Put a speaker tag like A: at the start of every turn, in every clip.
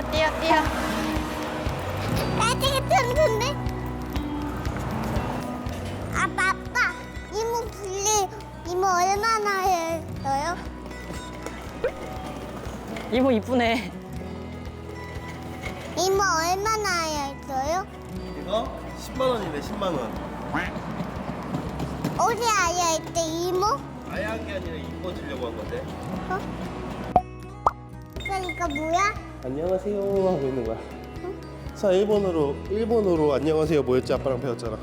A: 뛰어 뛰어 뛰어.
B: 나중에 튼튼데? 아빠 아빠 이모 분리 이모 얼마나 했어요?
A: 이모 이쁘네.
B: 이모 얼마나 했어요?
C: 이거 10만 원이네 10만 원.
B: 어디 아야 했대 이모?
C: 아예 한 게 아니라 이뻐지려고 한 건데.
B: 어? 그러니까 뭐야?
C: 안녕하세요 하고 있는 거야. 자 일본어로 일본어로 안녕하세요 뭐였지 아빠랑 배웠잖아.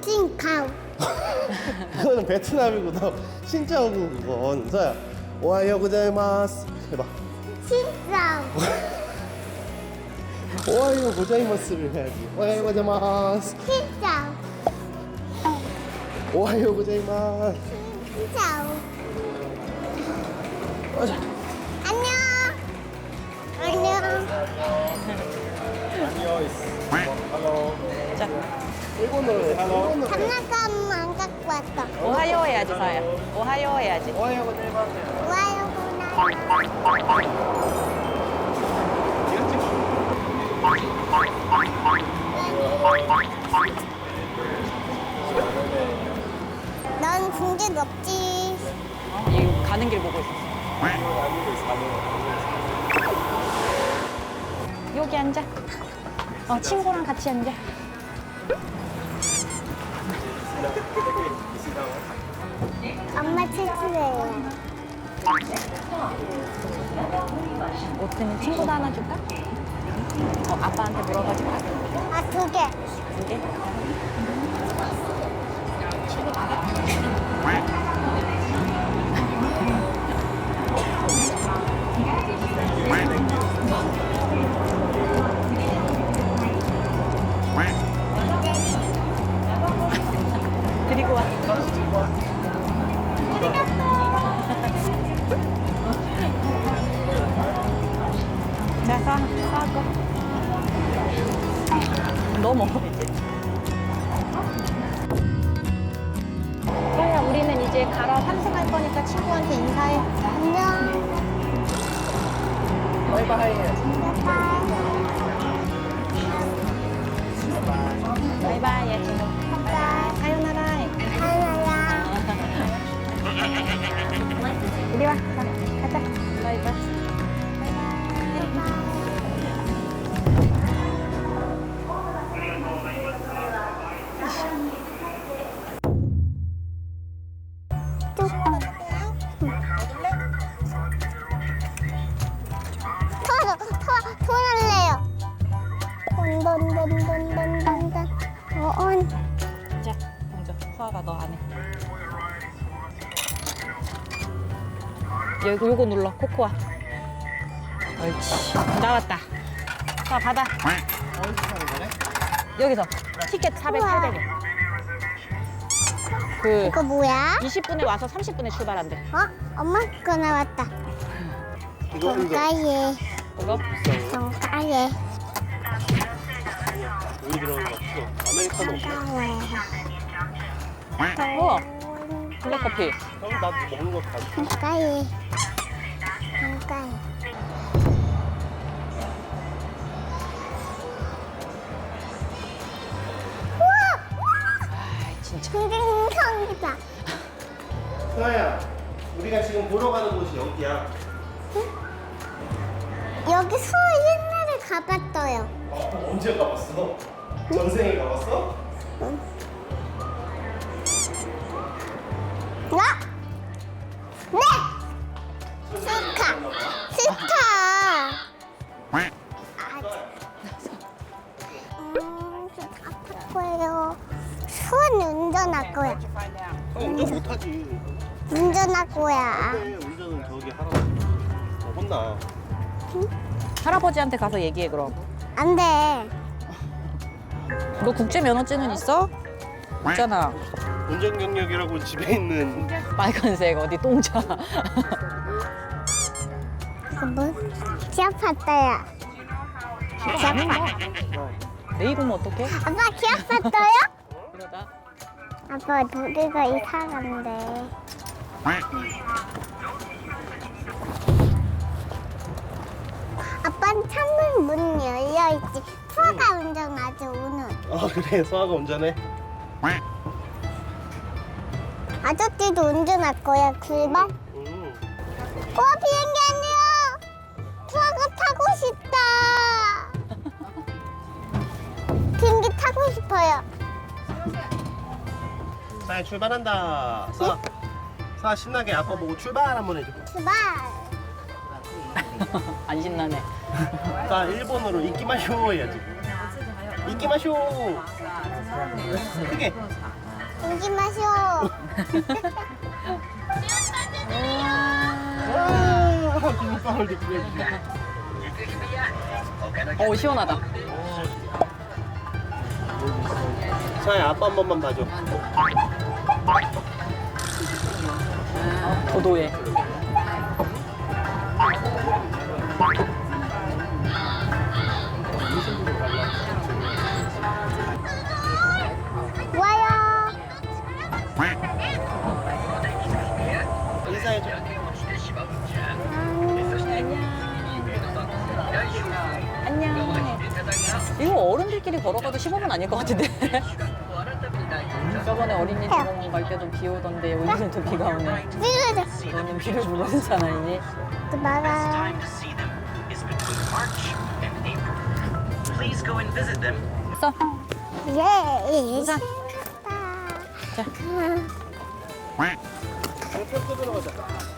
B: 찐카우
C: 그거는 베트남이고 너 신짜오고 그건 서야 오하요 고자이마스 해봐.
B: 진짜
C: 오하요 고자이마스를 해야지. 오하요 고자이마스.
B: 진짜
C: 오하요 고자이마스.
B: 진짜
C: 맞아.
B: 장난감 안 갖고 왔어
A: 오하요 해야지 서야. 오하요 해야지.
C: 오하요
B: 구나 넌 군대 높지
A: 이 가는 길 보고 있었어. 여기 앉아. 어, 친구랑 같이 앉아.
B: 엄마 칠칠해요
A: 옷은 친구도 하나 줄까? 어, 아빠한테 물어가지고
B: 아 두 개
A: 두 개. 이제. 서야, 우리는 이제 가러 환승할 거니까 친구한테 인사해.
B: 안녕
A: 바이바이.
B: 바이바이
A: 바이바이, 사요나라.
B: 하나야
A: 우리 와. 자, 가자. 바이바이. 여기 요거 눌러 코코아. 옳지. 나왔다. 수아 받아. 여기서 티켓 400,
B: 우와.
A: 800원. 그
B: 이거 뭐야?
A: 20분에 와서 30분에 출발한대.
B: 어? 엄마 거 나왔다.
C: 이거 이거
B: 돈가예.
A: 그거?
C: 우리 거 없어. 아메리카노 없어.
A: 우와, 블랙커피.
C: 형 나도 먹는 거 다.
B: 돈가예. 돈가예.
A: 아, 진짜.
B: 굉장이다.
C: 서아야, 우리가 지금 보러 가는 곳이 여기야.
B: 여기 수 옛날에 가봤어요.
C: 어, 언제 가봤어? 전생에 가봤어?
B: 와? 운전할 거야.
C: 그래, 운전은 저기 하라고. 어, 혼나.
A: 할아버지한테 가서 얘기해 그럼.
B: 안 돼.
A: 너 국제 면허증은 있어? 있잖아.
C: 운전 경력이라고 집에 있는
A: 빨간색 어디 똥차.
B: 이거 뭐? 기합 봤어요.
A: 내일 오면 어떡해?
B: 아빠 기합 봤어요?
A: 이러다.
B: 아빠 노래가 이상한데. 아빠는 창문 있지. 푸아가 운전하지 오늘.
C: 어 그래 서아가 운전해
B: 아저씨도 운전할 거야 출발.
C: 음.
B: 어 비행기 아니야. 푸아가 타고 싶다. 비행기 타고 싶어요.
C: 서아 출발한다 서 아 서아 신나게 아빠 보고 출발 한번 해줘
B: 출발.
D: 안 신나네.
C: 자 일본어로 이끼마쇼 해야지 이끼마쇼 크게. 와 김밥을 해주네
D: 어 시원하다.
C: 서아야 아빠 한 번만 봐줘
D: 도도해.
B: 와요.
C: 인사해줘
D: 안녕. 이거 어른들끼리 걸어가도 15분 아닐 것 같은데. 저번에 어린이 집원 갈 때도 비 오던데 오늘은 또 비가 오네.
B: 찍어줘.
D: 너는 비를 모르는 사나이니?
B: 또 말아.
E: time to see them is between March and April. Please go and visit them
D: 써.
B: 예.
D: 우선.
B: 자.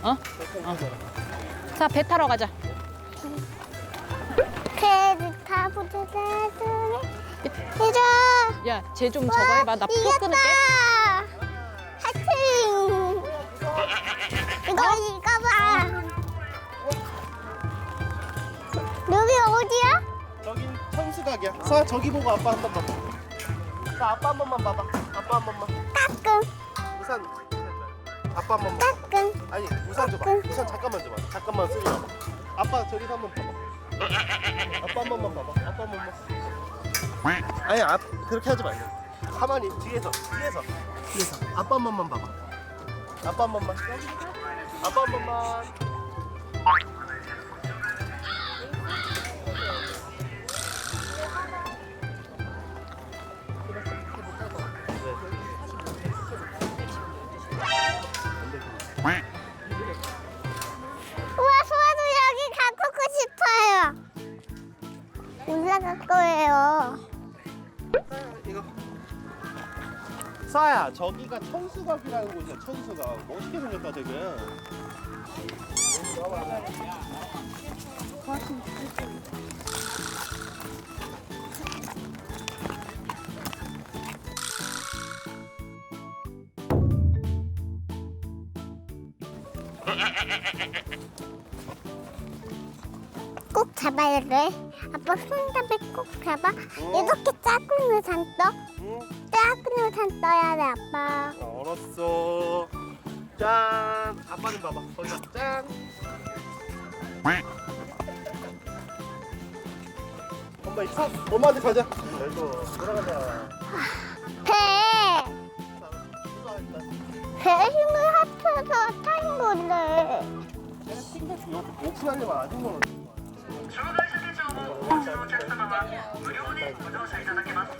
C: 어?
D: 어. 자, 배 타러 가자.
B: 배를 타보자. 해줘.
D: 야, 쟤 좀 저거 해봐. 나표 끊을게.
B: 하트. 이거 이거 봐. 여기 어디야?
C: 저긴 천수각이야. 서아 저기 보고 아빠 한 번만 자 아빠 한 번만 봐봐. 아빠 한 번만.
B: 따끔.
C: 우산. 아빠 한 번만.
B: 따끔.
C: 아니 우산 줘봐. 우산 잠깐만 줘봐. 잠깐만 쓰지 마봐 아빠 저기서 한 번 봐봐. 아빠 한 번만 봐봐. 아빠 한 번만 아니 아, 그렇게 하지 말고. 가만히 뒤에서 뒤에서. 뒤에서. 아빠 한 번만 봐봐. 아빠 한 번만. 아빠 한 번만 야 저기가 천수각이라는 곳이야 천수각 멋있게 생겼다 되게
B: 꼭 잡아야 돼. 아빠 손잡이 꼭 잡아. 이렇게 작은 우산 떠.
C: 응
B: 작은 우산 떠야 돼 아빠.
C: 아, 알았어 짠 아빠는 봐봐 거기서 짠 엄마 이거 엄마한테 가자 그래도 돌아가자
B: 배. 배 힘을 합쳐서 타는 건데.
C: 이거 오픈하려면 아직 멀어
E: 障害者手帳をお持ちのお客様は無料でご乗車いただけます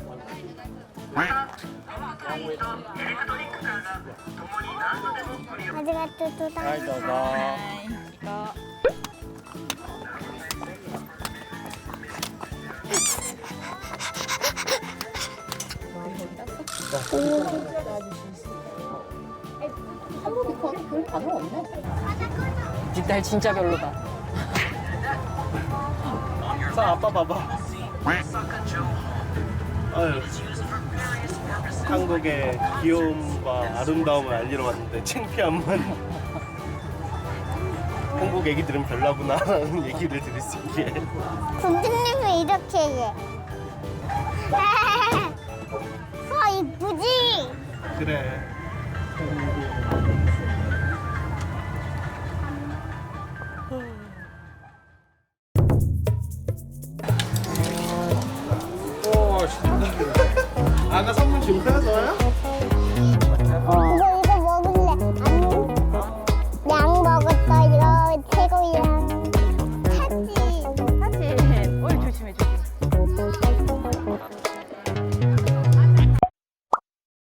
E: またロボトインとエレクトリックカーが共に何度でもご利用
B: 아지가 또
C: 아이
B: 다
C: 나
D: 니딸 진짜 별로다.
C: 자 아빠 봐봐 아유 한국의 귀여움과 아름다움을 알리러 왔는데 창피함만 한국 애기들은 별나구나 라는 얘기를 들을 수 있게
B: 군주님은 이렇게 해. 서 이쁘지?
C: 그래 아가 선물 준 거야, 너야?